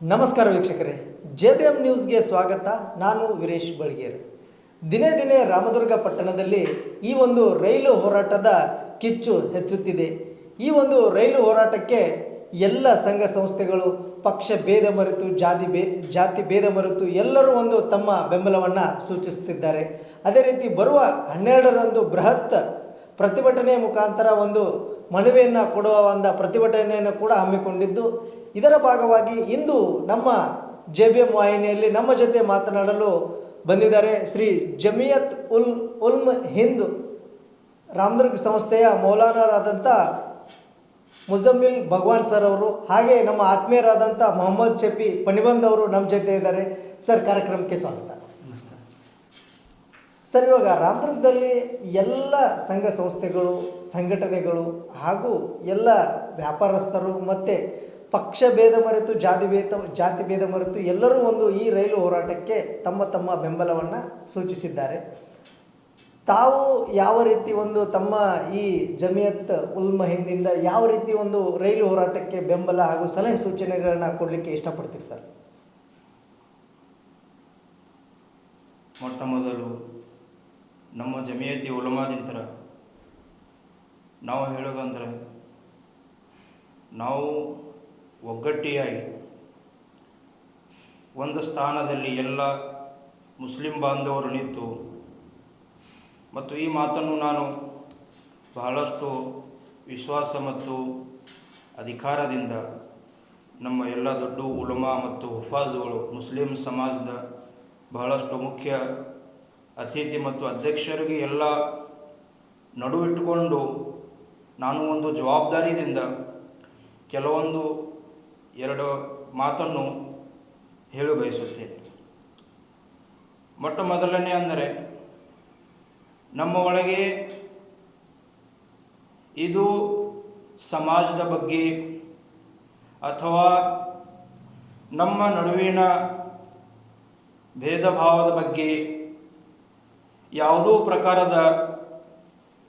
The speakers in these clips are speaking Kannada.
ನಮಸ್ಕಾರ ವೀಕ್ಷಕರೇ, ಜೆ ಬಿ ಎಂ ನ್ಯೂಸ್ಗೆ ಸ್ವಾಗತ. ನಾನು ವೀರೇಶ್ ಬಳ್ಗೇರ್. ದಿನೇ ದಿನೇ ರಾಮದುರ್ಗ ಪಟ್ಟಣದಲ್ಲಿ ಈ ಒಂದು ರೈಲು ಹೋರಾಟದ ಕಿಚ್ಚು ಹೆಚ್ಚುತ್ತಿದೆ. ಈ ಒಂದು ರೈಲು ಹೋರಾಟಕ್ಕೆ ಎಲ್ಲ ಸಂಘ ಸಂಸ್ಥೆಗಳು, ಪಕ್ಷ ಭೇದ ಮರೆತು, ಜಾತಿ ಬೇ, ಜಾತಿ ಭೇದ ಮರೆತು ಎಲ್ಲರೂ ಒಂದು ತಮ್ಮ ಬೆಂಬಲವನ್ನು ಸೂಚಿಸುತ್ತಿದ್ದಾರೆ. ಅದೇ ರೀತಿ ಬರುವ ಹನ್ನೆರಡರಂದು ಬೃಹತ್ ಪ್ರತಿಭಟನೆ ಮುಖಾಂತರ ಒಂದು ಮನವಿಯನ್ನು ಕೊಡುವ ಒಂದು ಪ್ರತಿಭಟನೆಯನ್ನು ಕೂಡ ಹಮ್ಮಿಕೊಂಡಿದ್ದು, ಇದರ ಭಾಗವಾಗಿ ಇಂದು ನಮ್ಮ ಜೆ ಬಿ ಎಂ ವಾಹಿನಿಯಲ್ಲಿ ನಮ್ಮ ಜೊತೆ ಮಾತನಾಡಲು ಬಂದಿದ್ದಾರೆ ಶ್ರೀ ಜಮಿಯತ್ ಉಲ್ ಉಲ್ಮ್ ಹಿಂದ್ ರಾಮದುರ್ಗ್ ಸಂಸ್ಥೆಯ ಮೌಲಾನರಾದಂಥ ಮುಜಮ್ಮಿಲ್ ಭಗವಾನ್ ಸರ್ ಅವರು, ಹಾಗೆ ನಮ್ಮ ಆತ್ಮೀಯರಾದಂಥ ಮೊಹಮ್ಮದ್ ಶಫಿ ಪನಿಬಂದ್ ಅವರು ನಮ್ಮ ಜೊತೆ ಇದ್ದಾರೆ. ಸರ್, ಕಾರ್ಯಕ್ರಮಕ್ಕೆ ಸ್ವಾಗತ. ಸರ್, ಇವಾಗ ರಾಮದುರ್ಗದಲ್ಲಿ ಎಲ್ಲ ಸಂಘ ಸಂಸ್ಥೆಗಳು, ಸಂಘಟನೆಗಳು ಹಾಗೂ ಎಲ್ಲ ವ್ಯಾಪಾರಸ್ಥರು ಮತ್ತು ಪಕ್ಷ ಭೇದ ಮರೆತು, ಜಾತಿ ಭೇದ ಜಾತಿ ಭೇದ ಮರೆತು ಎಲ್ಲರೂ ಒಂದು ಈ ರೈಲು ಹೋರಾಟಕ್ಕೆ ತಮ್ಮ ತಮ್ಮ ಬೆಂಬಲವನ್ನು ಸೂಚಿಸಿದ್ದಾರೆ. ತಾವು ಯಾವ ರೀತಿ ಒಂದು ತಮ್ಮ ಈ ಜಮಿಯತ್ ಉಲ್ಮ ಹಿಂದಿಂದ ಯಾವ ರೀತಿ ಒಂದು ರೈಲು ಹೋರಾಟಕ್ಕೆ ಬೆಂಬಲ ಹಾಗೂ ಸಲಹೆ ಸೂಚನೆಗಳನ್ನ ಕೊಡಲಿಕ್ಕೆ ಇಷ್ಟಪಡ್ತೀವಿ ಸರ್? ಮೊಟ್ಟ ಮೊದಲು ನಮ್ಮ ಜಮಿಯತಿ ಉಲಮಾದಿಂತರ. ನಾವು ಹೇಳೋದಂದರೆ, ನಾವು ಒಗ್ಗಟ್ಟಿಯಾಗಿ ಒಂದು ಸ್ಥಾನದಲ್ಲಿ ಎಲ್ಲ ಮುಸ್ಲಿಂ ಬಾಂಧವರು ನಿಂತು, ಮತ್ತು ಈ ಮಾತನ್ನು ನಾನು ಬಹಳಷ್ಟು ವಿಶ್ವಾಸ ಮತ್ತು ಅಧಿಕಾರದಿಂದ ನಮ್ಮ ಎಲ್ಲ ದೊಡ್ಡ ಉಲಮಾ ಮತ್ತು ಹುಫಾಜ್ಗಳು ಮುಸ್ಲಿಂ ಸಮಾಜದ ಬಹಳಷ್ಟು ಮುಖ್ಯ ಅತಿಥಿ ಮತ್ತು ಅಧ್ಯಕ್ಷರಿಗೆ ಎಲ್ಲ ನಡುವಿಟ್ಟುಕೊಂಡು ನಾನು ಒಂದು ಜವಾಬ್ದಾರಿಯಿಂದ ಕೆಲವೊಂದು ಎರಡು ಮಾತನ್ನು ಹೇಳು ಬಯಸುತ್ತೇನೆ. ಮೊಟ್ಟ ಮೊದಲನೇ ಅಂದರೆ ನಮ್ಮ ಒಳಗೆ ಇದು ಸಮಾಜದ ಬಗ್ಗೆ ಅಥವಾ ನಮ್ಮ ನಡುವಿನ ಭೇದ ಭಾವದ ಬಗ್ಗೆ ಯಾವುದೋ ಪ್ರಕಾರದ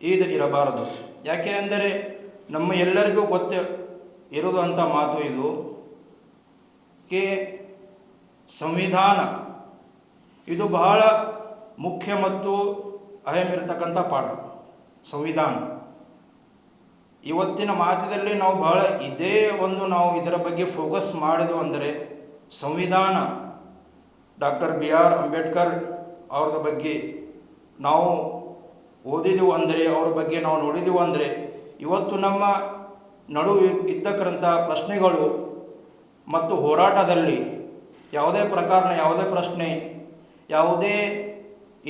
ಈದ್ ಇರಬಾರದು. ಯಾಕೆ ಅಂದರೆ ನಮ್ಮ ಎಲ್ಲರಿಗೂ ಗೊತ್ತ ಇರುವಂಥ ಮಾತು ಇದು. ಕೆ ಸಂವಿಧಾನ. ಇದು ಬಹಳ ಮುಖ್ಯ ಮತ್ತು ಅಹಮಿರತಕ್ಕಂಥ ಪಾಠ. ಸಂವಿಧಾನ. ಇವತ್ತಿನ ಮಾತಿನಲ್ಲಿ ನಾವು ಬಹಳ ಇದೇ ಒಂದು ನಾವು ಇದರ ಬಗ್ಗೆ ಫೋಕಸ್ ಮಾಡಿದೆವು ಅಂದರೆ ಸಂವಿಧಾನ. ಡಾಕ್ಟರ್ ಬಿ ಆರ್ ಅಂಬೇಡ್ಕರ್ ಅವ್ರದ ಬಗ್ಗೆ ನಾವು ಓದಿದೆವು ಅಂದರೆ, ಅವ್ರ ಬಗ್ಗೆ ನಾವು ನೋಡಿದೆವು ಅಂದರೆ, ಇವತ್ತು ನಮ್ಮ ನಡುವೆ ಇರ್ತಕ್ಕಂಥ ಪ್ರಶ್ನೆಗಳು ಮತ್ತು ಹೋರಾಟದಲ್ಲಿ ಯಾವುದೇ ಪ್ರಕಾರನ ಯಾವುದೇ ಪ್ರಶ್ನೆ, ಯಾವುದೇ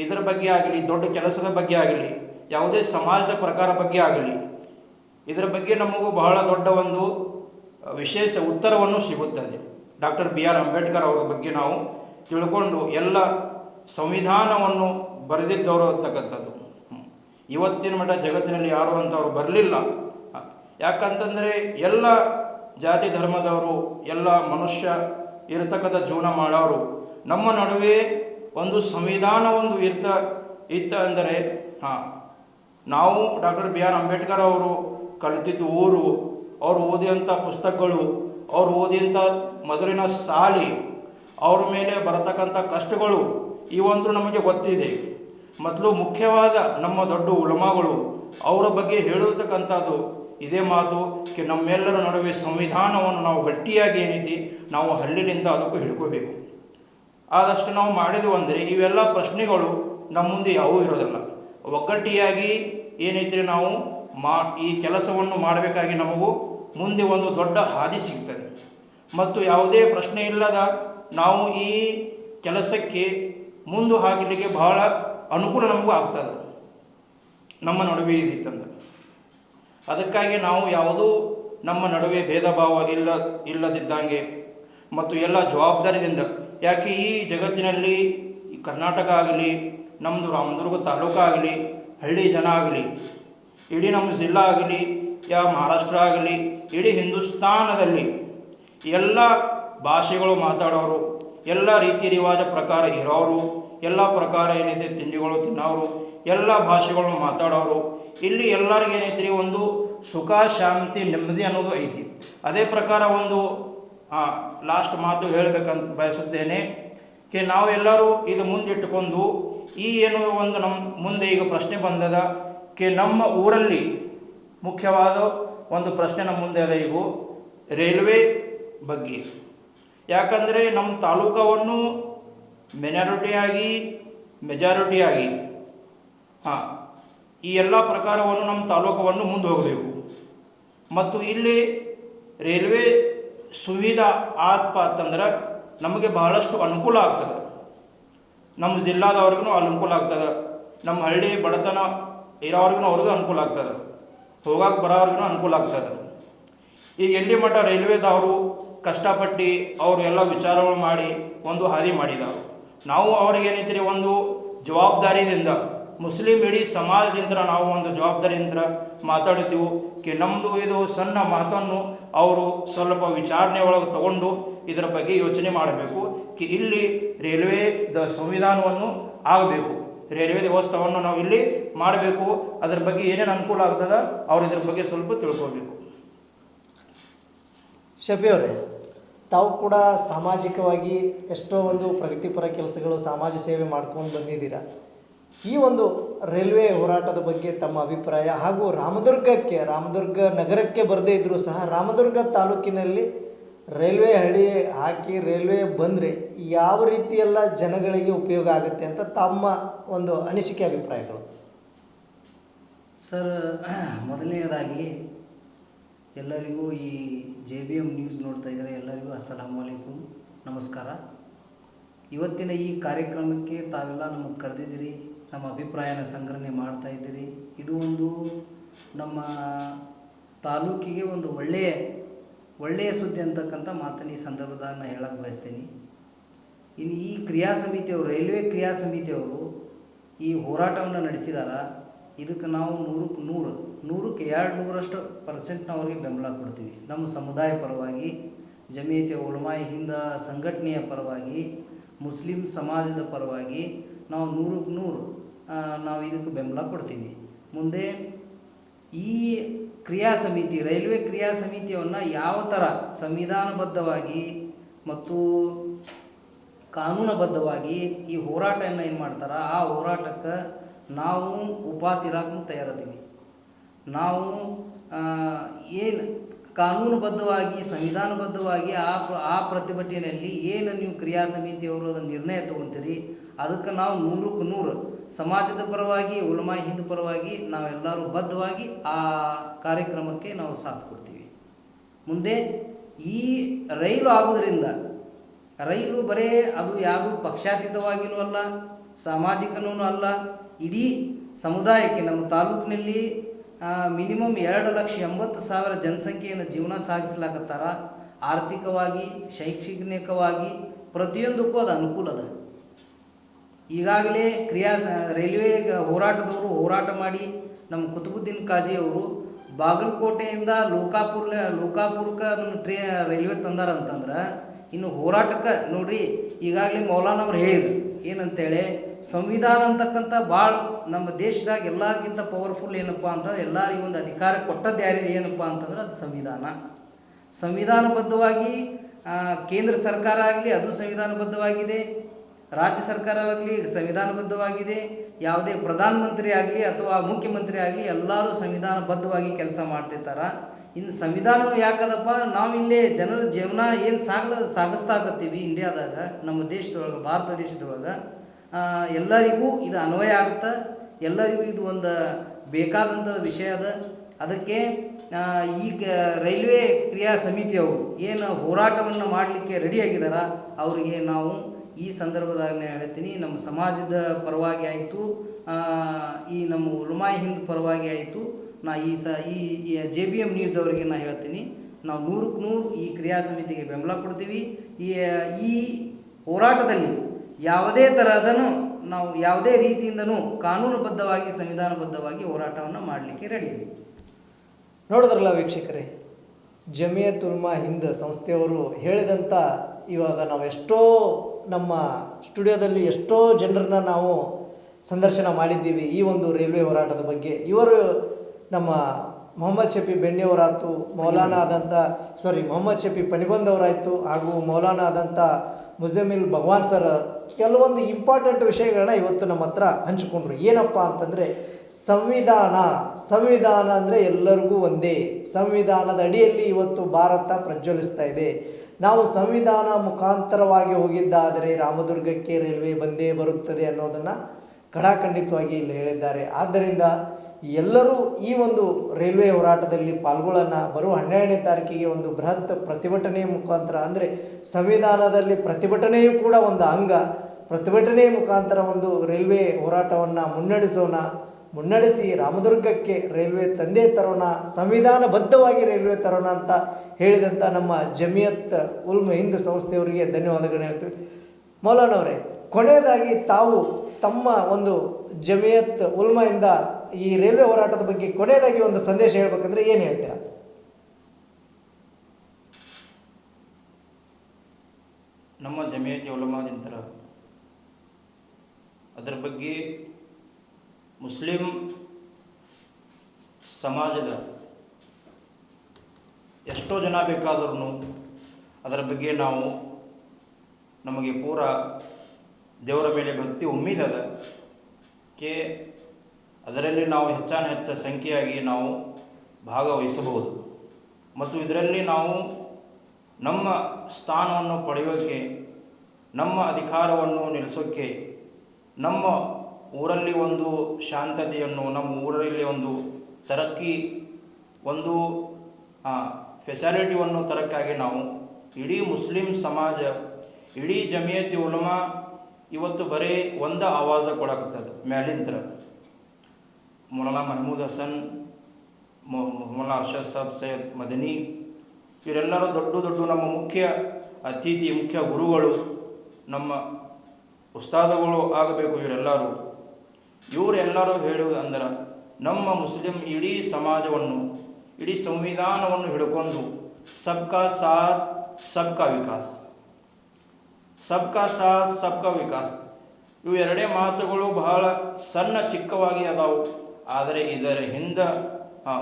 ಇದರ ಬಗ್ಗೆ ಆಗಲಿ, ದೊಡ್ಡ ಕೆಲಸದ ಬಗ್ಗೆ ಆಗಲಿ, ಯಾವುದೇ ಸಮಾಜದ ಪ್ರಕಾರ ಬಗ್ಗೆ ಆಗಲಿ, ಇದರ ಬಗ್ಗೆ ನಮಗೂ ಬಹಳ ದೊಡ್ಡ ಒಂದು ವಿಶೇಷ ಉತ್ತರವನ್ನು ಸಿಗುತ್ತದೆ. ಡಾಕ್ಟರ್ ಬಿ ಆರ್ ಅಂಬೇಡ್ಕರ್ ಅವರ ಬಗ್ಗೆ ನಾವು ತಿಳ್ಕೊಂಡು ಎಲ್ಲ ಸಂವಿಧಾನವನ್ನು ಬರೆದಿದ್ದವರು ಅಂತಕ್ಕಂಥದ್ದು ಇವತ್ತಿನ ಮಟ್ಟ ಜಗತ್ತಿನಲ್ಲಿ ಯಾರು ಅಂಥವ್ರು ಬರಲಿಲ್ಲ. ಯಾಕಂತಂದರೆ ಎಲ್ಲ ಜಾತಿ ಧರ್ಮದವರು, ಎಲ್ಲ ಮನುಷ್ಯ ಇರತಕ್ಕಂಥ ಜೀವನ ಮಾಡೋರು ನಮ್ಮ ನಡುವೆ ಒಂದು ಸಂವಿಧಾನ ಒಂದು ಇತ್ತ ಇತ್ತ ಅಂದರೆ, ಹಾಂ. ನಾವು ಡಾಕ್ಟರ್ ಬಿ ಆರ್ ಅಂಬೇಡ್ಕರ್ ಅವರು ಕಲಿತಿದ್ದು ಊರು, ಅವರು ಓದಿದಂಥ ಪುಸ್ತಕಗಳು, ಅವರು ಓದಿದಂಥ ಮೊದಲಿನ ಸಾಲಿ, ಅವ್ರ ಮೇಲೆ ಬರತಕ್ಕಂಥ ಕಷ್ಟಗಳು ಇವಂತೂ ನಮಗೆ ಗೊತ್ತಿದೆ. ಮೊದಲು ಮುಖ್ಯವಾದ ನಮ್ಮ ದೊಡ್ಡ ಉಲಮಾಗಳು ಅವರ ಬಗ್ಗೆ ಹೇಳಿರ್ತಕ್ಕಂಥದ್ದು ಇದೇ ಮಾತು ಕೆ ನಮ್ಮೆಲ್ಲರ ನಡುವೆ ಸಂವಿಧಾನವನ್ನು ನಾವು ಗಟ್ಟಿಯಾಗಿ ಏನಿದೆ ನಾವು ಹಳ್ಳಿನಿಂದ ಅದಕ್ಕೂ ಹಿಡ್ಕೋಬೇಕು. ಆದಷ್ಟು ನಾವು ಮಾಡಿದೆವು ಅಂದರೆ ಇವೆಲ್ಲ ಪ್ರಶ್ನೆಗಳು ನಮ್ಮ ಮುಂದೆ ಯಾವೂ ಇರೋದಿಲ್ಲ. ಒಗ್ಗಟ್ಟಿಯಾಗಿ ಏನೈತ್ರಿ ನಾವು ಮಾ ಈ ಕೆಲಸವನ್ನು ಮಾಡಬೇಕಾಗಿ ನಮಗೂ ಮುಂದೆ ಒಂದು ದೊಡ್ಡ ಹಾದಿ ಸಿಗ್ತದೆ. ಮತ್ತು ಯಾವುದೇ ಪ್ರಶ್ನೆ ಇಲ್ಲದ ನಾವು ಈ ಕೆಲಸಕ್ಕೆ ಮುಂದೆ ಹಾಕಲಿಕ್ಕೆ ಬಹಳ ಅನುಕೂಲ ನಮಗೂ ಆಗ್ತದೆ ನಮ್ಮ ನಡುವೆ ಇದಿತ್ತಂದ್ರೆ ಅದಕ್ಕಾಗಿ ನಾವು ಯಾವುದೂ ನಮ್ಮ ನಡುವೆ ಭೇದ ಭಾವ ಇಲ್ಲ, ಇಲ್ಲದಿದ್ದಂಗೆ ಮತ್ತು ಎಲ್ಲ ಜವಾಬ್ದಾರಿಯಿಂದ ಯಾಕೆ ಈ ಜಗತ್ತಿನಲ್ಲಿ ಈ ಕರ್ನಾಟಕ ಆಗಲಿ ನಮ್ಮದು ರಾಮದುರ್ಗ ತಾಲೂಕು ಆಗಲಿ, ಹಳ್ಳಿ ಜನ ಆಗಲಿ, ಇಡೀ ನಮ್ಮ ಜಿಲ್ಲಾ ಆಗಲಿ, ಯಾ ಮಹಾರಾಷ್ಟ್ರ ಆಗಲಿ, ಇಡೀ ಹಿಂದೂಸ್ತಾನದಲ್ಲಿ ಎಲ್ಲ ಭಾಷೆಗಳು ಮಾತಾಡೋರು, ಎಲ್ಲ ರೀತಿ ರಿವಾಜ ಪ್ರಕಾರ ಇರೋರು ಎಲ್ಲ ಪ್ರಕಾರ ಏನಿದೆ ತಿಂಡಿಗಳು ತಿನ್ನೋರು, ಎಲ್ಲ ಭಾಷೆಗಳನ್ನು ಮಾತಾಡೋರು. ಇಲ್ಲಿ ಎಲ್ಲರಿಗೆ ಏನೈತೆ ರೀ, ಒಂದು ಸುಖ, ಶಾಂತಿ, ನೆಮ್ಮದಿ ಅನ್ನೋದು ಐತಿ. ಅದೇ ಪ್ರಕಾರ ಒಂದು ಲಾಸ್ಟ್ ಮಾತು ಹೇಳಬೇಕಂತ ಬಯಸುತ್ತೇನೆ. ಕೆ ನಾವೆಲ್ಲರೂ ಇದು ಮುಂದಿಟ್ಟುಕೊಂಡು, ಈ ಏನು ಒಂದು ನಮ್ಮ ಮುಂದೆ ಈಗ ಪ್ರಶ್ನೆ ಬಂದದ, ಕೆ, ನಮ್ಮ ಊರಲ್ಲಿ ಮುಖ್ಯವಾದ ಒಂದು ಪ್ರಶ್ನೆ ನಮ್ಮ ಮುಂದೆ ಅದ ಈಗ ರೈಲ್ವೆ ಬಗ್ಗೆ. ಯಾಕಂದರೆ ನಮ್ಮ ತಾಲೂಕವನ್ನು ಮೆನಾರಿಟಿಯಾಗಿ ಮೆಜಾರಿಟಿಯಾಗಿ, ಹಾಂ, ಈ ಎಲ್ಲ ಪ್ರಕಾರವನ್ನು ನಮ್ಮ ತಾಲೂಕವನ್ನು ಮುಂದೆ ಹೋಗಬೇಕು. ಮತ್ತು ಇಲ್ಲಿ ರೈಲ್ವೆ ಸುವಿಧಾ ಆತ್ಪ ಅಂತಂದ್ರೆ ನಮಗೆ ಬಹಳಷ್ಟು ಅನುಕೂಲ ಆಗ್ತದೆ. ನಮ್ಮ ಜಿಲ್ಲಾದವ್ರಿಗೂ ಅನುಕೂಲ ಆಗ್ತದೆ. ನಮ್ಮ ಹಳ್ಳಿ ಬಡತನ ಇರೋವ್ರಿಗೂ ಅವ್ರಿಗೂ ಅನುಕೂಲ ಆಗ್ತದೆ. ಹೋಗಕ್ಕೆ ಬರೋವ್ರಿಗೂ ಅನುಕೂಲ ಆಗ್ತದೆ. ಈಗ ಎಲ್ಲಿ ಮಟ್ಟ ರೈಲ್ವೆದವರು ಕಷ್ಟಪಟ್ಟು ಅವರು ಎಲ್ಲ ವಿಚಾರಗಳು ಮಾಡಿ ಒಂದು ಹಾದಿ ಮಾಡಿದವರು ನಾವು ಅವ್ರಿಗೆ ಏನೈತಿರಿ ಒಂದು ಜವಾಬ್ದಾರಿಯಿಂದ ಮುಸ್ಲಿಂ ಇಡೀ ಸಮಾಜದಿಂದ ನಾವು ಒಂದು ಜವಾಬ್ದಾರಿಯಿಂದ ಮಾತಾಡಿದ್ದೆವು ಕಿ ನಮ್ಮದು ಇದು ಸಣ್ಣ ಮಾತನ್ನು ಅವರು ಸ್ವಲ್ಪ ವಿಚಾರಣೆ ಒಳಗೆ ತಗೊಂಡು ಇದರ ಬಗ್ಗೆ ಯೋಚನೆ ಮಾಡಬೇಕು. ಕಿ, ಇಲ್ಲಿ ರೈಲ್ವೇದ ಸಂವಿಧಾನವನ್ನು ಆಗಬೇಕು. ರೈಲ್ವೆ ವ್ಯವಸ್ಥೆಯನ್ನು ನಾವು ಇಲ್ಲಿ ಮಾಡಬೇಕು. ಅದರ ಬಗ್ಗೆ ಏನೇನು ಅನುಕೂಲ ಆಗ್ತದೆ, ಅವ್ರು ಇದ್ರ ಬಗ್ಗೆ ಸ್ವಲ್ಪ ತಿಳ್ಕೊಬೇಕು. ಶಫಿ ತಾವು ಕೂಡ ಸಾಮಾಜಿಕವಾಗಿ ಎಷ್ಟೋ ಒಂದು ಪ್ರಗತಿಪರ ಕೆಲಸಗಳು ಸಮಾಜ ಸೇವೆ ಮಾಡ್ಕೊಂಡು ಬಂದಿದ್ದೀರಾ. ಈ ಒಂದು ರೈಲ್ವೆ ಹೋರಾಟದ ಬಗ್ಗೆ ತಮ್ಮ ಅಭಿಪ್ರಾಯ ಹಾಗೂ ರಾಮದುರ್ಗಕ್ಕೆ, ರಾಮದುರ್ಗ ನಗರಕ್ಕೆ ಬರದೇ ಇದ್ದರೂ ಸಹ ರಾಮದುರ್ಗ ತಾಲೂಕಿನಲ್ಲಿ ರೈಲ್ವೆ ಹಳ್ಳಿ ಹಾಕಿ ರೈಲ್ವೆ ಬಂದರೆ ಯಾವ ರೀತಿಯೆಲ್ಲ ಜನಗಳಿಗೆ ಉಪಯೋಗ ಆಗುತ್ತೆ ಅಂತ ತಮ್ಮ ಒಂದು ಅನಿಸಿಕೆ ಅಭಿಪ್ರಾಯಗಳು? ಸರ್ ಮೊದಲನೆಯದಾಗಿ ಎಲ್ಲರಿಗೂ ಈ ಜೆ ಬಿ ಎಂ ನ್ಯೂಸ್ ನೋಡ್ತಾ ಇದ್ದಾರೆ? ಎಲ್ಲರಿಗೂ ಅಸ್ಸಲಾಮು ಅಲೈಕುಮ್ ನಮಸ್ಕಾರ. ಇವತ್ತಿನ ಈ ಕಾರ್ಯಕ್ರಮಕ್ಕೆ ತಾವೆಲ್ಲ ನಮಗೆ ಕರೆದಿದ್ದೀರಿ, ನಮ್ಮ ಅಭಿಪ್ರಾಯನ ಸಂಗ್ರಹಣೆ ಮಾಡ್ತಾ ಇದ್ದೀರಿ. ಇದು ಒಂದು ನಮ್ಮ ತಾಲೂಕಿಗೆ ಒಂದು ಒಳ್ಳೆಯ ಒಳ್ಳೆಯ ಸುದ್ದಿ ಅಂತಕ್ಕಂಥ ಮಾತನ್ನು ಈ ಸಂದರ್ಭದಾಗ ನಾನು ಹೇಳಕ್ಕೆ ಬಯಸ್ತೀನಿ. ಇನ್ನು ಈ ಕ್ರಿಯಾ ಸಮಿತಿಯವರು ರೈಲ್ವೆ ಕ್ರಿಯಾ ಸಮಿತಿಯವರು ಈ ಹೋರಾಟವನ್ನು ನಡೆಸಿದಾರ. ಇದಕ್ಕೆ ನಾವು ನೂರಕ್ಕೆ ನೂರು. ನೂರಕ್ಕೆ ಎರಡು ನೂರಷ್ಟು ಪರ್ಸೆಂಟ್ನ ಅವ್ರಿಗೆ ಬೆಂಬಲ ಕೊಡ್ತೀವಿ. ನಮ್ಮ ಸಮುದಾಯ ಪರವಾಗಿ ಜಮೀಯತೆ ಉಲ್ಮಾಯಿ ಹಿಂದ ಸಂಘಟನೆಯ ಪರವಾಗಿ, ಮುಸ್ಲಿಂ ಸಮಾಜದ ಪರವಾಗಿ ನಾವು ನೂರಕ್ಕೆ ನೂರು ನಾವು ಇದಕ್ಕೆ ಬೆಂಬಲ ಕೊಡ್ತೀವಿ. ಮುಂದೆ ಈ ಕ್ರಿಯಾ ಸಮಿತಿ, ರೈಲ್ವೆ ಕ್ರಿಯಾ ಸಮಿತಿಯನ್ನು ಯಾವ ಥರ ಸಂವಿಧಾನಬದ್ಧವಾಗಿ ಮತ್ತು ಕಾನೂನುಬದ್ಧವಾಗಿ ಈ ಹೋರಾಟವನ್ನು ಏನು ಮಾಡ್ತಾರೆ, ಆ ಹೋರಾಟಕ್ಕೆ ನಾವು ಉಪವಾಸ ಇರಾಕೂ ತಯಾರದೀವಿ ನಾವು ಏನು ಕಾನೂನುಬದ್ಧವಾಗಿ, ಸಂವಿಧಾನಬದ್ಧವಾಗಿ ಆ ಪ್ರ- ಆ ಪ್ರತಿಭಟನೆಯಲ್ಲಿ ಏನು ನೀವು ಕ್ರಿಯಾ ಸಮಿತಿಯವರು ಅದನ್ನು ನಿರ್ಣಯ ತಗೊಂತೀರಿ, ಅದಕ್ಕೆ ನಾವು ನೂರಕ್ಕೆ ನೂರು. ಸಮಾಜದ ಪರವಾಗಿ, ಉಲ್ಮಾ ಹಿಂದ್ ಪರವಾಗಿ ನಾವೆಲ್ಲರೂ ಬದ್ಧವಾಗಿ ಆ ಕಾರ್ಯಕ್ರಮಕ್ಕೆ ನಾವು ಸಾಥ್ ಕೊಡ್ತೀವಿ. ಮುಂದೆ ಈ ರೈಲು ಆಗೋದ್ರಿಂದ, ರೈಲು ಬರೇ ಅದು ಯಾವುದು ಪಕ್ಷಾತೀತವಾಗಿಯೂ ಅಲ್ಲ ಸಾಮಾಜಿಕನೂ ಅಲ್ಲ, ಇಡೀ ಸಮುದಾಯಕ್ಕೆ, ನಮ್ಮ ತಾಲೂಕಿನಲ್ಲಿ ಮಿನಿಮಮ್ ಎರಡು ಲಕ್ಷ ಎಂಬತ್ತು ಸಾವಿರ ಜನಸಂಖ್ಯೆಯನ್ನು ಜೀವನ ಸಾಗಿಸ್ಲಾಕತ್ತಾರ. ಆರ್ಥಿಕವಾಗಿ, ಶೈಕ್ಷಣಿಕವಾಗಿ ಪ್ರತಿಯೊಂದಕ್ಕೂ ಅದು ಅನುಕೂಲ ಅದ. ಈಗಾಗಲೇ ಕ್ರಿಯಾ, ರೈಲ್ವೆ ಹೋರಾಟದವರು ಹೋರಾಟ ಮಾಡಿ ನಮ್ಮ ಕುತುಬುದ್ದೀನ್ ಕಾಜಿ ಅವರು ಬಾಗಲಕೋಟೆಯಿಂದ ಲೋಕಾಪುರ, ಲೋಕಾಪುರಕ್ಕೆ ಅದನ್ನು ಟ್ರೇ, ರೈಲ್ವೆ ತಂದಾರಂತಂದ್ರೆ ಇನ್ನು ಹೋರಾಟಕ್ಕೆ ನೋಡ್ರಿ, ಈಗಾಗಲೇ ಮೌಲಾನ ಅವ್ರು ಹೇಳಿದ್ರು. ಏನಂತೇಳಿ, ಸಂವಿಧಾನ ಅಂತಕ್ಕಂಥ ಭಾಳ ನಮ್ಮ ದೇಶದಾಗ ಎಲ್ಲರಿಗಿಂತ ಪವರ್ಫುಲ್ ಏನಪ್ಪ ಅಂತಂದ್ರೆ ಎಲ್ಲರಿಗೂ ಒಂದು ಅಧಿಕಾರ ಕೊಟ್ಟದ್ದು ಯಾರಿದೆ ಏನಪ್ಪ ಅಂತಂದ್ರೆ ಅದು ಸಂವಿಧಾನ. ಸಂವಿಧಾನಬದ್ಧವಾಗಿ ಕೇಂದ್ರ ಸರ್ಕಾರ ಆಗಲಿ ಅದು ಸಂವಿಧಾನಬದ್ಧವಾಗಿದೆ, ರಾಜ್ಯ ಸರ್ಕಾರವಾಗಲಿ ಸಂವಿಧಾನಬದ್ಧವಾಗಿದೆ, ಯಾವುದೇ ಪ್ರಧಾನಮಂತ್ರಿ ಆಗಲಿ ಅಥವಾ ಮುಖ್ಯಮಂತ್ರಿ ಆಗಲಿ ಎಲ್ಲರೂ ಸಂವಿಧಾನಬದ್ಧವಾಗಿ ಕೆಲಸ ಮಾಡ್ತಿರ್ತಾರ. ಇನ್ನು ಸಂವಿಧಾನವೂ ಯಾಕದಪ್ಪ ನಾವಿಲ್ಲೇ ಜನರ ಜೀವನ ಏನು ಸಾಗಲ ಸಾಗಿಸ್ತಾ ಆಗತ್ತೀವಿ ಇಂಡಿಯಾದಾಗ, ನಮ್ಮ ದೇಶದೊಳಗೆ, ಭಾರತ ದೇಶದೊಳಗೆ ಎಲ್ಲರಿಗೂ ಇದು ಅನ್ವಯ ಆಗುತ್ತೆ, ಎಲ್ಲರಿಗೂ ಇದು ಒಂದು ಬೇಕಾದಂಥ ವಿಷಯ ಅದ. ಅದಕ್ಕೆ ಈ ಈಗ ರೈಲ್ವೆ ಕ್ರಿಯಾ ಸಮಿತಿಯವರು ಏನು ಹೋರಾಟವನ್ನು ಮಾಡಲಿಕ್ಕೆ ರೆಡಿಯಾಗಿದ್ದಾರ ಅವರಿಗೆ ನಾವು ಈ ಸಂದರ್ಭದಾಗ ಹೇಳ್ತೀನಿ, ನಮ್ಮ ಸಮಾಜದ ಪರವಾಗಿ ಆಯಿತು ಈ ನಮ್ಮ ಉಲ್ಮಾಯಿ ಹಿಂದ್ ಪರವಾಗಿ ಆಯಿತು ನಾ ಈ ಸ ಈ ಜೆ ಬಿ ಎಂ ನ್ಯೂಸ್ ಅವರಿಗೆ ನಾನು ಹೇಳ್ತೀನಿ. ನಾವು ನೂರಕ್ಕೆ ನೂರು ಈ ಕ್ರಿಯಾ ಸಮಿತಿಗೆ ಬೆಂಬಲ ಕೊಡ್ತೀವಿ. ಈ ಈ ಹೋರಾಟದಲ್ಲಿ ಯಾವುದೇ ತರಹದನು ನಾವು ಯಾವುದೇ ರೀತಿಯಿಂದನೂ ಕಾನೂನುಬದ್ಧವಾಗಿ, ಸಂವಿಧಾನಬದ್ಧವಾಗಿ ಹೋರಾಟವನ್ನು ಮಾಡಲಿಕ್ಕೆ ರೆಡಿ ಇದ್ದೀವಿ. ನೋಡಿದ್ರಲ್ಲ ವೀಕ್ಷಕರೇ ಜಮಿಯತ್ ಉಲ್ಮಾ ಹಿಂದ್ ಸಂಸ್ಥೆಯವರು ಹೇಳಿದಂಥ ಇವಾಗ ನಾವು ಎಷ್ಟೋ ನಮ್ಮ ಸ್ಟುಡಿಯೋದಲ್ಲಿ ಎಷ್ಟೋ ಜನರನ್ನ ನಾವು ಸಂದರ್ಶನ ಮಾಡಿದ್ದೀವಿ ಈ ಒಂದು ರೈಲ್ವೆ ಹೋರಾಟದ ಬಗ್ಗೆ. ಇವರು ನಮ್ಮ ಮೊಹಮ್ಮದ್ ಶಫಿ ಬೆಣ್ಣಿಯವರಾಯ್ತು ಮೌಲಾನ ಆದಂಥ ಸಾರಿ ಮೊಹಮ್ಮದ್ ಶಫಿ ಪಣಿಬಂದವರಾಯಿತು ಹಾಗೂ ಮೌಲಾನ ಆದಂಥ ಮುಜಮಿಲ್ ಭಗವಾನ್ ಸರ್, ಕೆಲವೊಂದು ಇಂಪಾರ್ಟೆಂಟ್ ವಿಷಯಗಳನ್ನ ಇವತ್ತು ನಮ್ಮ ಹತ್ರ ಹಂಚಿಕೊಂಡ್ರು. ಏನಪ್ಪ ಅಂತಂದರೆ, ಸಂವಿಧಾನ ಸಂವಿಧಾನ ಅಂದರೆ ಎಲ್ಲರಿಗೂ ಒಂದೇ. ಸಂವಿಧಾನದ ಅಡಿಯಲ್ಲಿ ಇವತ್ತು ಭಾರತ ಪ್ರಜ್ವಲಿಸ್ತಾ ಇದೆ. ನಾವು ಸಂವಿಧಾನ ಮುಖಾಂತರವಾಗಿ ಹೋಗಿದ್ದಾದರೆ ರಾಮದುರ್ಗಕ್ಕೆ ರೈಲ್ವೆ ಬಂದೇ ಬರುತ್ತದೆ ಅನ್ನೋದನ್ನು ಕಡಾಖಂಡಿತವಾಗಿ ಇಲ್ಲಿ ಹೇಳಿದ್ದಾರೆ. ಆದ್ದರಿಂದ ಎಲ್ಲರೂ ಈ ಒಂದು ರೈಲ್ವೆ ಹೋರಾಟದಲ್ಲಿ ಪಾಲ್ಗೊಳ್ಳೋಣ. ಬರುವ ಹನ್ನೆರಡನೇ ತಾರೀಕಿಗೆ ಒಂದು ಬೃಹತ್ ಪ್ರತಿಭಟನೆಯ ಮುಖಾಂತರ, ಅಂದರೆ ಸಂವಿಧಾನದಲ್ಲಿ ಪ್ರತಿಭಟನೆಯೂ ಕೂಡ ಒಂದು ಅಂಗ. ಪ್ರತಿಭಟನೆಯ ಮುಖಾಂತರ ಒಂದು ರೈಲ್ವೆ ಹೋರಾಟವನ್ನು ಮುನ್ನಡೆಸೋಣ. ಮುನ್ನಡೆಸಿ ರಾಮದುರ್ಗಕ್ಕೆ ರೈಲ್ವೆ ತಂದೆ ತರೋಣ. ಸಂವಿಧಾನಬದ್ಧವಾಗಿ ರೈಲ್ವೆ ತರೋಣ ಅಂತ ಹೇಳಿದಂಥ ನಮ್ಮ ಜಮಿಯತ್ ಉಲ್ಮ ಹಿಂದ್ ಸಂಸ್ಥೆಯವರಿಗೆ ಧನ್ಯವಾದಗಳು ಹೇಳ್ತೀವಿ. ಮೌಲಾನವರೇ, ಕೊನೆಯದಾಗಿ ತಾವು ತಮ್ಮ ಒಂದು ಜಮಿಯತ್ ಉಲ್ಮಾಯಿಂದ ಈ ರೈಲ್ವೆ ಹೋರಾಟದ ಬಗ್ಗೆ ಕೊನೆಯದಾಗಿ ಒಂದು ಸಂದೇಶ ಹೇಳ್ಬೇಕಂದ್ರೆ ಏನು ಹೇಳ್ತೀರಾ? ನಮ್ಮ ಜಮಿಯತಿ ಉಲಮಾದಿಂತರ ಅದರ ಬಗ್ಗೆ ಮುಸ್ಲಿಂ ಸಮಾಜದ ಎಷ್ಟೋ ಜನ ಬೇಕಾದ್ರೂ ಅದರ ಬಗ್ಗೆ ನಾವು ನಮಗೆ ಪೂರ ದೇವರ ಮೇಲೆ ಭಕ್ತಿ ಉಮ್ಮೀದದ ಕೆ ಅದರಲ್ಲಿ ನಾವು ಹೆಚ್ಚಾನ ಹೆಚ್ಚ ಸಂಖ್ಯೆಯಾಗಿ ನಾವು ಭಾಗವಹಿಸಬಹುದು. ಮತ್ತು ಇದರಲ್ಲಿ ನಾವು ನಮ್ಮ ಸ್ಥಾನವನ್ನು ಪಡೆಯೋಕ್ಕೆ ನಮ್ಮ ಅಧಿಕಾರವನ್ನು ನಿಲ್ಲಿಸೋಕ್ಕೆ ನಮ್ಮ ಊರಲ್ಲಿ ಒಂದು ಶಾಂತತೆಯನ್ನು, ನಮ್ಮ ಊರಲ್ಲಿ ಒಂದು ತರಕ್ಕಿ, ಒಂದು ಫೆಸಿಲಿಟಿಯನ್ನು ತರಕ್ಕಾಗಿ ನಾವು ಇಡೀ ಮುಸ್ಲಿಂ ಸಮಾಜ, ಇಡೀ ಜಮಿಯತಿ ಉಲಮಾ ಇವತ್ತು ಬರೀ ಒಂದು ಆವಾಜ ಕೊಡಕತ್ತದ, ಮ್ಯಾಲಿಂತ್ರ. ಮೌಲಾನಾ ಮಹಮೂದ್ महमूद हसन ಮೌಲಾನಾ ಅರ್ಷದ್ ಸಾಬ್ ಸೈಯದ್ ಮದನಿ ಇವರೆಲ್ಲರೂ ದೊಡ್ಡ ದೊಡ್ಡ ನಮ್ಮ ಮುಖ್ಯ ಅತಿಥಿ, ಮುಖ್ಯ ಗುರುಗಳು, ನಮ್ಮ ಉಸ್ತಾದಗಳು ಆಗಬೇಕು ಇವರೆಲ್ಲರೂ. ಇವರೆಲ್ಲರೂ ಹೇಳುವುದು ಅಂದ್ರೆ, ನಮ್ಮ ಮುಸ್ಲಿಂ ಇಡೀ ಸಮಾಜವನ್ನು, ಇಡೀ ಸಂವಿಧಾನವನ್ನು ಹಿಡ್ಕೊಂಡು ಸಬ್ಕಾ ಸಾಥ್, ಸಬ್ಕಾ ವಿಕಾಸ್. ಸಬ್ಕಾ ಸಾಥ್, ಸಬ್ಕಾ ವಿಕಾಸ್. ಇವು ಎರಡೇ ಮಾತುಗಳು ಬಹಳ ಸಣ್ಣ ಚಿಕ್ಕವಾಗಿ ಅದಾವು. ಆದರೆ ಇದರ ಹಿಂದೆ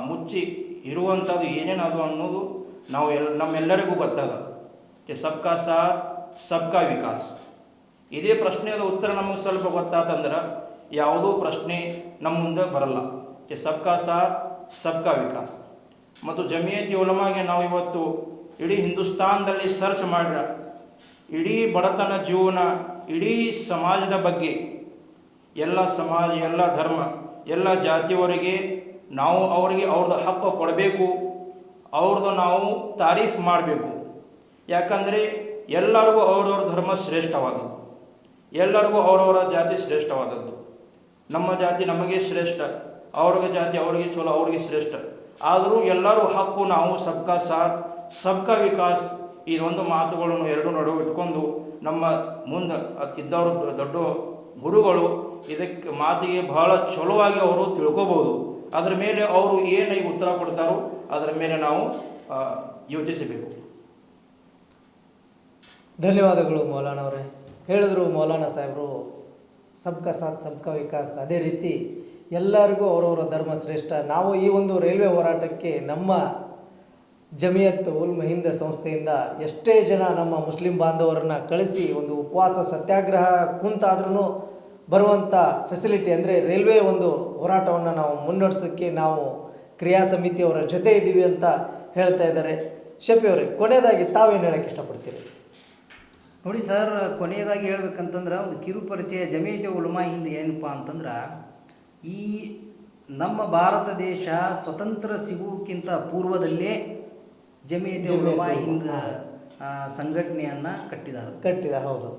ಮುಚ್ಚಿ ಇರುವಂಥದ್ದು ಏನೇನದು ಅನ್ನೋದು ನಾವು ಎಲ್ ನಮ್ಮೆಲ್ಲರಿಗೂ ಗೊತ್ತದ. ಕೆ ಸಬ್ಕಾ ಸಾಥ್, ಸಬ್ಕಾ ವಿಕಾಸ್. ಇದೇ ಪ್ರಶ್ನೆಯದ ಉತ್ತರ ನಮಗೆ ಸ್ವಲ್ಪ ಗೊತ್ತಾತಂದ್ರೆ ಯಾವುದೂ ಪ್ರಶ್ನೆ ನಮ್ಮ ಮುಂದೆ ಬರಲ್ಲ. ಕೆ ಸಬ್ಕಾ ಸಾಥ್, ಸಬ್ಕಾ ವಿಕಾಸ್. ಮತ್ತು ಜಮಿಯತಿ ಉಲಮಾಗೆ ನಾವು ಇವತ್ತು ಇಡೀ ಹಿಂದೂಸ್ತಾನದಲ್ಲಿ ಸರ್ಚ್ ಮಾಡ್ರ ಇಡೀ ಬಡತನ ಜೀವನ, ಇಡೀ ಸಮಾಜದ ಬಗ್ಗೆ, ಎಲ್ಲ ಸಮಾಜ, ಎಲ್ಲ ಧರ್ಮ ಎಲ್ಲ ಜಾತಿಯವರಿಗೆ ನಾವು ಅವರಿಗೆ ಅವ್ರದ್ದು ಹಕ್ಕು ಕೊಡಬೇಕು ಅವ್ರದ್ದು ನಾವು ತಾರೀಫ್ ಮಾಡಬೇಕು. ಯಾಕಂದರೆ ಎಲ್ಲರಿಗೂ ಅವ್ರವ್ರ ಧರ್ಮ ಶ್ರೇಷ್ಠವಾದದ್ದು. ಎಲ್ಲರಿಗೂ ಅವರವರ ಜಾತಿ ಶ್ರೇಷ್ಠವಾದದ್ದು. ನಮ್ಮ ಜಾತಿ ನಮಗೆ ಶ್ರೇಷ್ಠ ಅವ್ರಿಗೆ ಜಾತಿ ಅವರಿಗೆ ಚಲೋ, ಅವ್ರಿಗೆ ಶ್ರೇಷ್ಠ. ಆದರೂ ಎಲ್ಲರೂ ಹಕ್ಕು ನಾವು, ಸಬ್ಕಾ ಸಾಥ್, ಸಬ್ಕಾ ವಿಕಾಸ್ ಇದೊಂದು ಮಾತುಗಳನ್ನು ಎರಡು ನಡುವೆ ಇಟ್ಕೊಂಡು ನಮ್ಮ ಮುಂದೆ ಇದ್ದವರು ದೊಡ್ಡ ಗುರುಗಳು ಇದಕ್ಕೆ ಮಾತಿಗೆ ಬಹಳ ಚಲುವಾಗಿ ಅವರು ತಿಳ್ಕೋಬೋದು ಅದರ ಮೇಲೆ ಅವರು ಏನು ಉತ್ತರ ಕೊಡ್ತಾರೋ ಅದರ ಮೇಲೆ ನಾವು ಯೋಚಿಸಬೇಕು. ಧನ್ಯವಾದಗಳು ಮೌಲಾನ ಅವರೇ. ಹೇಳಿದ್ರು ಮೌಲಾನ ಸಾಹೇಬರು, ಸಬ್ಕ ಸಾಥ್, ಸಬ್ಕ ವಿಕಾಸ್, ಅದೇ ರೀತಿ ಎಲ್ಲರಿಗೂ ಅವರವರ ಧರ್ಮ ಶ್ರೇಷ್ಠ. ನಾವು ಈ ಒಂದು ರೈಲ್ವೆ ಹೋರಾಟಕ್ಕೆ ನಮ್ಮ ಜಮಿಯತ್ ಉಲ್ ಮಹಿಂದ ಸಂಸ್ಥೆಯಿಂದ ಎಷ್ಟೇ ಜನ ನಮ್ಮ ಮುಸ್ಲಿಂ ಬಾಂಧವರನ್ನು ಕಳಿಸಿ ಒಂದು ಉಪವಾಸ, ಸತ್ಯಾಗ್ರಹ ಕುಂತಾದ್ರೂ ಬರುವಂಥ ಫೆಸಿಲಿಟಿ ಅಂದರೆ ರೈಲ್ವೆ ಒಂದು ಹೋರಾಟವನ್ನು ನಾವು ಮುನ್ನಡೆಸೋಕ್ಕೆ ನಾವು ಕ್ರಿಯಾ ಸಮಿತಿಯವರ ಜೊತೆ ಇದ್ದೀವಿ ಅಂತ ಹೇಳ್ತಾ ಇದ್ದಾರೆ. ಶಫಿ ಅವರೇ ಕೊನೆಯದಾಗಿ ತಾವೇನು ಹೇಳೋಕ್ಕೆ ಇಷ್ಟಪಡ್ತೀರಿ? ನೋಡಿ ಸರ್ ಕೊನೆಯದಾಗಿ ಹೇಳ್ಬೇಕಂತಂದ್ರೆ ಒಂದು ಕಿರುಪರಿಚಯ ಪರಿಚಯ ಜಮೀಯತೆ ಉಲಮಾ ಹಿಂದೆ ಏನಪ್ಪ ಅಂತಂದ್ರೆ ಈ ನಮ್ಮ ಭಾರತ ದೇಶ ಸ್ವತಂತ್ರ ಸಿಗುವಕ್ಕಿಂತ ಪೂರ್ವದಲ್ಲೇ ಜಮೀಯತೆ ಉಲಮಾ ಹಿಂದ ಸಂಘಟನೆಯನ್ನ ಕಟ್ಟಿದ್ದಾರೆ. ಕಟ್ಟಿದ್ದಾರೆ ಹೌದು.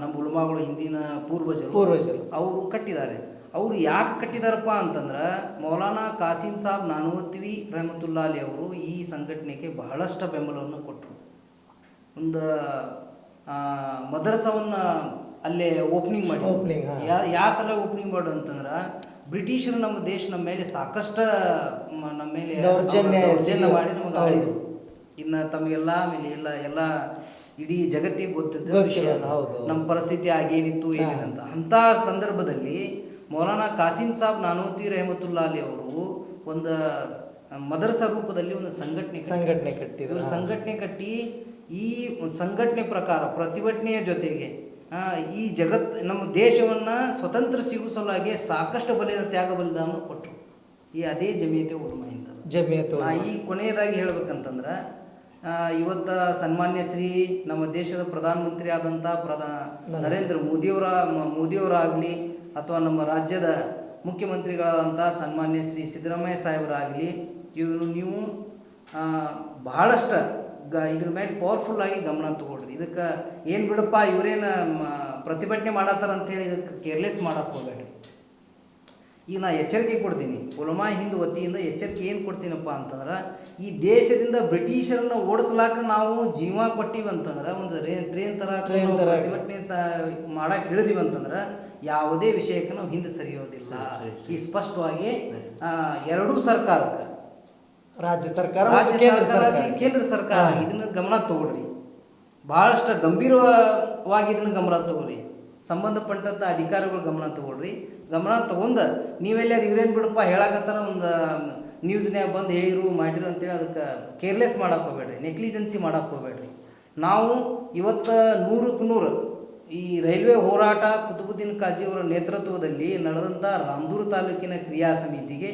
ನಮ್ಮ ಉಲ್ಮಾಗಳು ಹಿಂದಿನ ಪೂರ್ವಜರು ಪೂರ್ವಜರು. ಅವರು ಕಟ್ಟಿದ್ದಾರೆ. ಅವರು ಯಾಕೆ ಕಟ್ಟಿದಾರಪ್ಪ ಅಂತಂದ್ರೆ ಮೌಲಾನಾ ಕಾಸಿಂ ಸಾಬ್ ನಾನುವತ್ವಿ ರಹಮತುಲ್ಲಾಲಿ ಅವರು ಈ ಸಂಘಟನೆಗೆ ಬಹಳಷ್ಟು ಬೆಂಬಲವನ್ನು ಕೊಟ್ಟರು. ಒಂದು ಮದರಸವನ್ನ ಅಲ್ಲೇ ಓಪನಿಂಗ್ ಮಾಡಿ. ಓಪನಿಂಗ್ ಯಾವ ಸಲ ಓಪನಿಂಗ್ ಮಾಡು ಅಂತಂದ್ರೆ ಬ್ರಿಟಿಷರು ನಮ್ಮ ದೇಶ ನಮ್ಮ ಮೇಲೆ ಸಾಕಷ್ಟು ನಮ್ಮ ಮೇಲೆ ದೌರ್ಜನ್ಯ ಮಾಡಿ ನಮಗೆ. ಆಳಿದ್ರು. ಇನ್ನು ತಮಗೆಲ್ಲ ಆಮೇಲೆ ಎಲ್ಲ ಎಲ್ಲ ಇಡೀ ಜಗತ್ತಿಗೆ ಗೊತ್ತಿದ್ದ ವಿಷಯ. ನಮ್ಮ ಪರಿಸ್ಥಿತಿ ಆಗೇನಿತ್ತು ಏನಿದಂತ ಅಂತ. ಅಂಥ ಸಂದರ್ಭದಲ್ಲಿ ಮೌಲಾನಾ ಕಾಸಿಂ ಸಾಬ್ ನಾನೋತಿ ರೆಹಮತುಲ್ಲಾ ಅಲಿ ಅವರು ಒಂದು ಮದರಸ ರೂಪದಲ್ಲಿ ಒಂದು ಸಂಘಟನೆ ಕಟ್ಟಿ- ಸಂಘಟನೆ ಕಟ್ಟಿದ್ರು ಇವರು ಸಂಘಟನೆ ಕಟ್ಟಿ ಈ ಒಂದು ಸಂಘಟನೆ ಪ್ರಕಾರ ಪ್ರತಿಭಟನೆಯ ಜೊತೆಗೆ ಈ ಜಗತ್ ನಮ್ಮ ದೇಶವನ್ನು ಸ್ವತಂತ್ರ ಸಿಗುವ ಸಲುವಾಗಿ ಸಾಕಷ್ಟು ಬಲಿದ ತ್ಯಾಗ ಬಲಿದಾನ ಕೊಟ್ಟರು. ಈ ಅದೇ ಜಮೀಯತೆ ಉಲ್ಮೆಯಿಂದ ಜಮಿಯತ್ ಈ ಕೊನೆಯದಾಗಿ ಹೇಳ್ಬೇಕಂತಂದ್ರೆ ಇವತ್ತ ಸನ್ಮಾನ್ಯ ಶ್ರೀ ನಮ್ಮ ದೇಶದ ಪ್ರಧಾನಮಂತ್ರಿ ಆದಂಥ ಪ್ರಧಾ ನರೇಂದ್ರ ಮೋದಿಯವರ ಮೋದಿಯವರಾಗಲಿ ಅಥವಾ ನಮ್ಮ ರಾಜ್ಯದ ಮುಖ್ಯಮಂತ್ರಿಗಳಾದಂಥ ಸನ್ಮಾನ್ಯ ಶ್ರೀ ಸಿದ್ದರಾಮಯ್ಯ ಸಾಹೇಬರಾಗಲಿ ಇವನು ನೀವು ಬಹಳಷ್ಟು ಗ ಇದ್ರ ಮೇಲೆ ಪವರ್ಫುಲ್ ಆಗಿ ಗಮನ ತಗೊಳ್ರಿ. ಇದಕ್ಕೆ ಏನು ಬಿಡಪ್ಪ ಇವರೇನು ಪ್ರತಿಭಟನೆ ಮಾಡತ್ತಾರ ಅಂತೇಳಿ ಇದಕ್ಕೆ ಕೇರ್ಲೆಸ್ ಮಾಡಕ್ಕೆ ಹೋಗ್ಬೇಡ್ರಿ. ಈಗ ನಾ ಎಚ್ಚರಿಕೆ ಕೊಡ್ತೀನಿ. ಪುಲ್ವಾಮಾ ಹಿಂದ್ ವತಿಯಿಂದ ಎಚ್ಚರಿಕೆ ಏನು ಕೊಡ್ತೀನಪ್ಪ ಅಂತಂದ್ರೆ ಈ ದೇಶದಿಂದ ಬ್ರಿಟಿಷರನ್ನ ಓಡಿಸ್ಲಾಕ ನಾವು ಜೀವ ಕೊಟ್ಟಿವಿ ಅಂತಂದ್ರೆ ಒಂದು ರೇ ಟ್ರೈನ್ ಥರ. ಪ್ರತಿಭಟನೆ ತ ಮಾಡಕ್ಕೆ ಹಿಡಿದಿವಿ ಅಂತಂದ್ರೆ ಯಾವುದೇ ವಿಷಯಕ್ಕೆ ನಾವು ಹಿಂದೆ ಸರಿಯೋದಿಲ್ಲ. ಈ ಸ್ಪಷ್ಟವಾಗಿ ಎರಡೂ ಸರ್ಕಾರಕ್ಕೆ. ರಾಜ್ಯ ಸರ್ಕಾರ ರಾಜ್ಯ ಕೇಂದ್ರ ಸರ್ಕಾರ ಕೇಂದ್ರ ಸರ್ಕಾರ. ಇದನ್ನ ಗಮನ ತಗೊಳ್ರಿ. ಭಾಳಷ್ಟು ಗಂಭೀರವಾಗಿ ಇದನ್ನ ಗಮನ ತಗೋರಿ ಸಂಬಂಧಪಟ್ಟಂತ ಅಧಿಕಾರಿಗಳು ಗಮನ ತಗೊಳ್ರಿ. ಗಮನ ತಗೊಂಡ ನೀವೆಲ್ಲಾರು ಇವ್ರೇನು ಬಿಡಪ್ಪ ಹೇಳಕತ್ತಾರ ಒಂದು ನ್ಯೂಸ್ನ್ಯಾಗ ಬಂದು ಹೇಳಿರು ಮಾಡಿರು ಅಂತೇಳಿ ಅದಕ್ಕೆ ಕೇರ್ಲೆಸ್ ಮಾಡಕ್ಕೆ ಹೋಗ್ಬೇಡ್ರಿ, ನೆಗ್ಲಿಜೆನ್ಸಿ ಮಾಡಕ್ಕೆ ಹೋಗ್ಬೇಡ್ರಿ. ನಾವು ಇವತ್ತು ನೂರಕ್ಕೆ ನೂರು ಈ ರೈಲ್ವೆ ಹೋರಾಟ ಕುತುಬುದ್ದೀನ್ ಕಾಜಿಯವರ ನೇತೃತ್ವದಲ್ಲಿ ನಡೆದಂಥ ರಾಮದೂರು ತಾಲೂಕಿನ ಕ್ರಿಯಾ ಸಮಿತಿಗೆ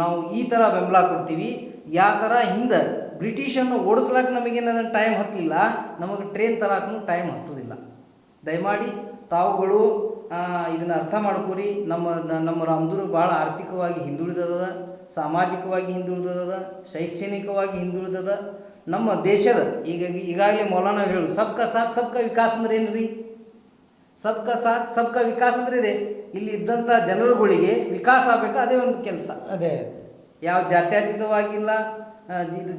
ನಾವು ಈ ಥರ ಬೆಂಬಲ ಕೊಡ್ತೀವಿ. ಯಾವ ಥರ ಹಿಂದೆ ಬ್ರಿಟಿಷನ್ನು ಓಡಿಸ್ಲಾಕ ನಮಗೇನಾದ ಟೈಮ್ ಹತ್ತಲಿಲ್ಲ ನಮಗೆ ಟ್ರೈನ್ ತರಾಕೂ ಟೈಮ್ ಹತ್ತೋದಿಲ್ಲ. ದಯಮಾಡಿ ತಾವುಗಳು ಇದನ್ನು ಅರ್ಥ ಮಾಡ್ಕೋರಿ. ನಮ್ಮ ನಮ್ಮ ರಾಮದೂರು ಭಾಳ ಆರ್ಥಿಕವಾಗಿ ಹಿಂದುಳಿದದ ಸಾಮಾಜಿಕವಾಗಿ ಹಿಂದುಳಿದದ ಶೈಕ್ಷಣಿಕವಾಗಿ ಹಿಂದುಳಿದದ ನಮ್ಮ ದೇಶದ ಈಗ ಈಗಾಗಲೇ ಮೌಲಾನ ಹೇಳು ಸಬ್ಕ ಸಾಥ್ ಸಬ್ಕ ವಿಕಾಸ ಅಂದ್ರೆ ಏನು ರೀ ಸಬ್ಕ ಸಾಥ್ ಸಬ್ಕ ವಿಕಾಸ ಅಂದ್ರೆ ಇದೆ. ಇಲ್ಲಿ ಇದ್ದಂಥ ಜನರುಗಳಿಗೆ ವಿಕಾಸ ಆಗಬೇಕು? ಅದೇ ಒಂದು ಕೆಲಸ. ಅದೇ. ಯಾವ ಜಾತ್ಯತೀತವಾಗಿಲ್ಲ ಇದು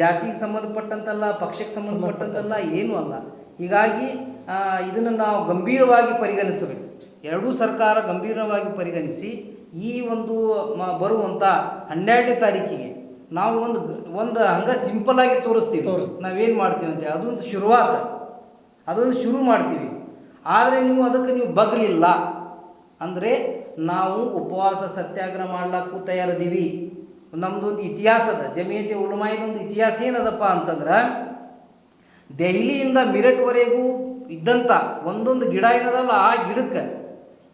ಜಾತಿಗೆ ಸಂಬಂಧಪಟ್ಟಂತಲ್ಲ ಪಕ್ಷಕ್ಕೆ ಸಂಬಂಧಪಟ್ಟಂತಲ್ಲ ಏನೂ ಅಲ್ಲ. ಹೀಗಾಗಿ ಇದನ್ನು ನಾವು ಗಂಭೀರವಾಗಿ ಪರಿಗಣಿಸಬೇಕು. ಎರಡೂ ಸರ್ಕಾರ ಗಂಭೀರವಾಗಿ ಪರಿಗಣಿಸಿ ಈ ಒಂದು ಮ ಬರುವಂಥ ಹನ್ನೆರಡನೇ ತಾರೀಕಿಗೆ ನಾವು ಒಂದು ಒಂದು ಹಂಗೆ ಸಿಂಪಲ್ಲಾಗಿ ತೋರಿಸ್ತೀವಿ. ತೋರಿಸ್ತೀವಿ. ನಾವೇನು ಮಾಡ್ತೀವಿ ಅಂತ ಅದೊಂದು ಶುರುವಾತ. ಅದೊಂದು ಶುರು ಮಾಡ್ತೀವಿ. ಆದರೆ ನೀವು ಅದಕ್ಕೆ ನೀವು ಬಗಲಿಲ್ಲ ಅಂದರೆ ನಾವು ಉಪವಾಸ ಸತ್ಯಾಗ್ರಹ ಮಾಡ್ಲಾಕ್ಕೂ ತಯಾರದೀವಿ ನಮ್ಮದೊಂದು ಇತಿಹಾಸದ ಜಮಿಯತಿ ಉಳುಮಾಯಿದೊಂದು ಇತಿಹಾಸ ಏನದಪ್ಪ ಅಂತಂದ್ರೆ ದೆಹಲಿಯಿಂದ ಮಿರಟ್ವರೆಗೂ ಇದ್ದಂಥ ಒಂದೊಂದು ಗಿಡ ಏನದಲ್ಲ ಆ ಗಿಡಕ್ಕೆ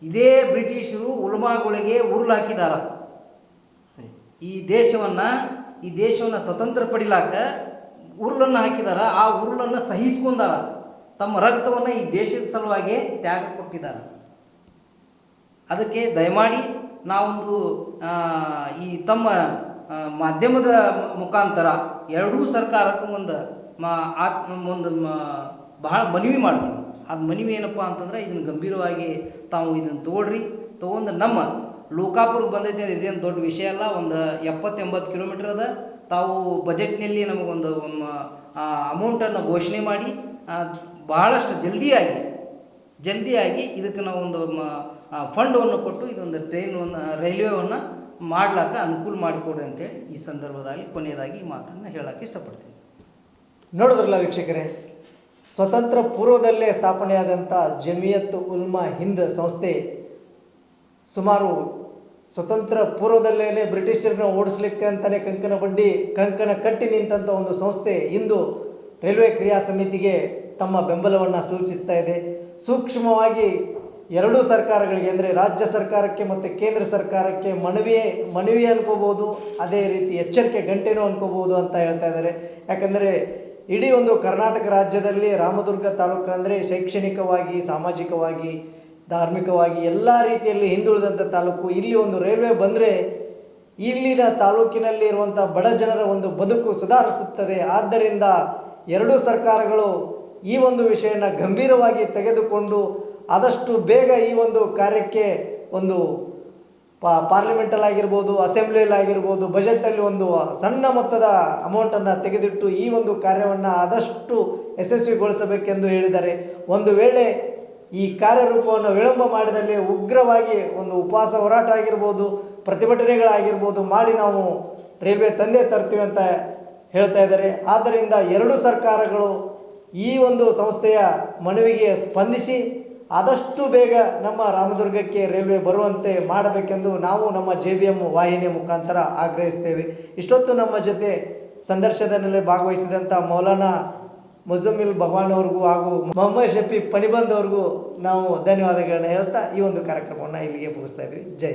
ಇದೇ ಬ್ರಿಟಿಷರು ಉಲ್ಮಾಗೊಳಗೆ ಉರ್ಲು ಹಾಕಿದಾರ. ಈ ದೇಶವನ್ನು ಈ ದೇಶವನ್ನು ಸ್ವತಂತ್ರ ಪಡಿಲಾಕ ಉರುಳನ್ನು ಹಾಕಿದಾರ, ಆ ಉರುಳನ್ನು ಸಹಿಸ್ಕೊಂಡಾರ. ತಮ್ಮ ರಕ್ತವನ್ನು ಈ ದೇಶದ ಸಲುವಾಗಿ ತ್ಯಾಗ ಕೊಟ್ಟಿದ್ದಾರೆ ಅದಕ್ಕೆ ದಯಮಾಡಿ ನಾವೊಂದು ಈ ತಮ್ಮ ಮಾಧ್ಯಮದ ಮುಖಾಂತರ ಎರಡೂ ಸರ್ಕಾರಕ್ಕೂ ಒಂದು ಮಾ ಆತ್ಮ ಒಂದು ಬಹಳ ಮನವಿ ಮಾಡ್ತೀನಿ. ಅದು ಮನವಿ ಏನಪ್ಪ ಅಂತಂದ್ರೆ ಇದನ್ನು ಗಂಭೀರವಾಗಿ ತಾವು ಇದನ್ನು ತೊಗೊಳ್ರಿ ತೊಗೊಂಡು ನಮ್ಮ ಲೋಕಾಪುರಕ್ಕೆ ಬಂದೈತೆ ಅಂದರೆ ಇದೇನು ದೊಡ್ಡ ವಿಷಯ ಅಲ್ಲ, ಒಂದು ಎಪ್ಪತ್ತೆಂಬತ್ತು ಕಿಲೋಮೀಟ್ರ್ ಅದ. ತಾವು ಬಜೆಟ್ನಲ್ಲಿ ನಮಗೊಂದು ಅಮೌಂಟನ್ನು ಘೋಷಣೆ ಮಾಡಿ ಬಹಳಷ್ಟು ಜಲ್ದಿಯಾಗಿ ಜಲ್ದಿಯಾಗಿ ಇದಕ್ಕೆ ನಾವು ಒಂದು ಫಂಡವನ್ನು ಕೊಟ್ಟು ಇದೊಂದು ಟ್ರೈನನ್ನು ರೈಲ್ವೆವನ್ನು ಮಾಡ್ಲಾಕ ಅನುಕೂಲ ಮಾಡಿಕೊಡ್ರಿ ಅಂತೇಳಿ ಈ ಸಂದರ್ಭದಲ್ಲಿ ಕೊನೆಯದಾಗಿ ಈ ಮಾತನ್ನು ಹೇಳೋಕ್ಕೆ ಇಷ್ಟಪಡ್ತೀನಿ. ನೋಡಿದ್ರಲ್ಲ ವೀಕ್ಷಕರೇ? ಸ್ವತಂತ್ರ ಪೂರ್ವದಲ್ಲೇ ಸ್ಥಾಪನೆಯಾದಂಥ ಜಮಿಯತ್ ಉಲ್ಮಾ ಹಿಂದ್ ಸಂಸ್ಥೆ ಸುಮಾರು ಸ್ವತಂತ್ರ ಪೂರ್ವದಲ್ಲೇ ಬ್ರಿಟಿಷರನ್ನ ಓಡಿಸ್ಲಿಕ್ಕೆ ಅಂತಲೇ ಕಂಕಣ ಬಂಡಿ ಕಂಕನ ಕಟ್ಟಿ ನಿಂತಹ ಒಂದು ಸಂಸ್ಥೆ ಇಂದು ರೈಲ್ವೆ ಕ್ರಿಯಾ ಸಮಿತಿಗೆ ತಮ್ಮ ಬೆಂಬಲವನ್ನು ಸೂಚಿಸ್ತಾ ಇದೆ. ಸೂಕ್ಷ್ಮವಾಗಿ ಎರಡೂ ಸರ್ಕಾರಗಳಿಗೆ ಅಂದರೆ ರಾಜ್ಯ ಸರ್ಕಾರಕ್ಕೆ ಮತ್ತು ಕೇಂದ್ರ ಸರ್ಕಾರಕ್ಕೆ ಮನವಿ ಮನವಿ ಅನ್ಕೋಬೋದು, ಅದೇ ರೀತಿ ಎಚ್ಚರಿಕೆ ಗಂಟೆನೂ ಅನ್ಕೋಬೋದು ಅಂತ ಹೇಳ್ತಾ ಇದ್ದಾರೆ. ಯಾಕಂದರೆ ಇಡೀ ಒಂದು ಕರ್ನಾಟಕ ರಾಜ್ಯದಲ್ಲಿ ರಾಮದುರ್ಗ ತಾಲೂಕು ಅಂದರೆ ಶೈಕ್ಷಣಿಕವಾಗಿ, ಸಾಮಾಜಿಕವಾಗಿ, ಧಾರ್ಮಿಕವಾಗಿ ಎಲ್ಲ ರೀತಿಯಲ್ಲಿ ಹಿಂದುಳಿದಂಥ ತಾಲೂಕು. ಇಲ್ಲಿ ಒಂದು ರೈಲ್ವೆ ಬಂದರೆ ಇಲ್ಲಿನ ತಾಲೂಕಿನಲ್ಲಿ ಇರುವಂಥ ಬಡ ಜನರ ಒಂದು ಬದುಕು ಸುಧಾರಿಸುತ್ತದೆ. ಆದ್ದರಿಂದ ಎರಡೂ ಸರ್ಕಾರಗಳು ಈ ಒಂದು ವಿಷಯನ ಗಂಭೀರವಾಗಿ ತೆಗೆದುಕೊಂಡು ಆದಷ್ಟು ಬೇಗ ಈ ಒಂದು ಕಾರ್ಯಕ್ಕೆ ಒಂದು ಪಾ ಅಸೆಂಬ್ಲಿಯಲ್ಲಿ ಆಗಿರ್ಬೋದು ಬಜೆಟಲ್ಲಿ ಒಂದು ಸಣ್ಣ ಮೊತ್ತದ ಅಮೌಂಟನ್ನು ತೆಗೆದಿಟ್ಟು ಈ ಒಂದು ಕಾರ್ಯವನ್ನು ಆದಷ್ಟು ಯಶಸ್ವಿಗೊಳಿಸಬೇಕೆಂದು ಹೇಳಿದ್ದಾರೆ. ಒಂದು ವೇಳೆ ಈ ಕಾರ್ಯರೂಪವನ್ನು ವಿಳಂಬ ಮಾಡಿದಲ್ಲಿ ಉಗ್ರವಾಗಿ ಒಂದು ಉಪವಾಸ ಹೋರಾಟ ಆಗಿರ್ಬೋದು, ಪ್ರತಿಭಟನೆಗಳಾಗಿರ್ಬೋದು ಮಾಡಿ ನಾವು ರೈಲ್ವೆ ತಂದೆ ತರ್ತೀವಿ ಅಂತ ಹೇಳ್ತಾ ಇದ್ದಾರೆ. ಆದ್ದರಿಂದ ಎರಡೂ ಸರ್ಕಾರಗಳು ಈ ಒಂದು ಸಂಸ್ಥೆಯ ಮನವಿಗೆ ಸ್ಪಂದಿಸಿ ಆದಷ್ಟು ಬೇಗ ನಮ್ಮ ರಾಮದುರ್ಗಕ್ಕೆ ರೈಲ್ವೆ ಬರುವಂತೆ ಮಾಡಬೇಕೆಂದು ನಾವು ನಮ್ಮ ಜೆ ಬಿ ಎಂ ವಾಹಿನಿಯ ಮುಖಾಂತರ ಆಗ್ರಹಿಸ್ತೇವೆ. ಇಷ್ಟೊತ್ತು ನಮ್ಮ ಜೊತೆ ಸಂದರ್ಶನದಲ್ಲಿ ಭಾಗವಹಿಸಿದಂಥ ಮೌಲಾನಾ ಮುಜಮ್ಮಿಲ್ ಭಗವಾನ್ ಅವ್ರಿಗೂ ಹಾಗೂ ಮೊಹಮ್ಮದ್ ಶಫಿ ಪಣಿಬಂದ್ ಅವ್ರಿಗೂ ನಾವು ಧನ್ಯವಾದಗಳನ್ನ ಹೇಳ್ತಾ ಈ ಒಂದು ಕಾರ್ಯಕ್ರಮವನ್ನು ಇಲ್ಲಿಗೆ ಮುಗಿಸ್ತಾ ಇದ್ವಿ. ಜೈ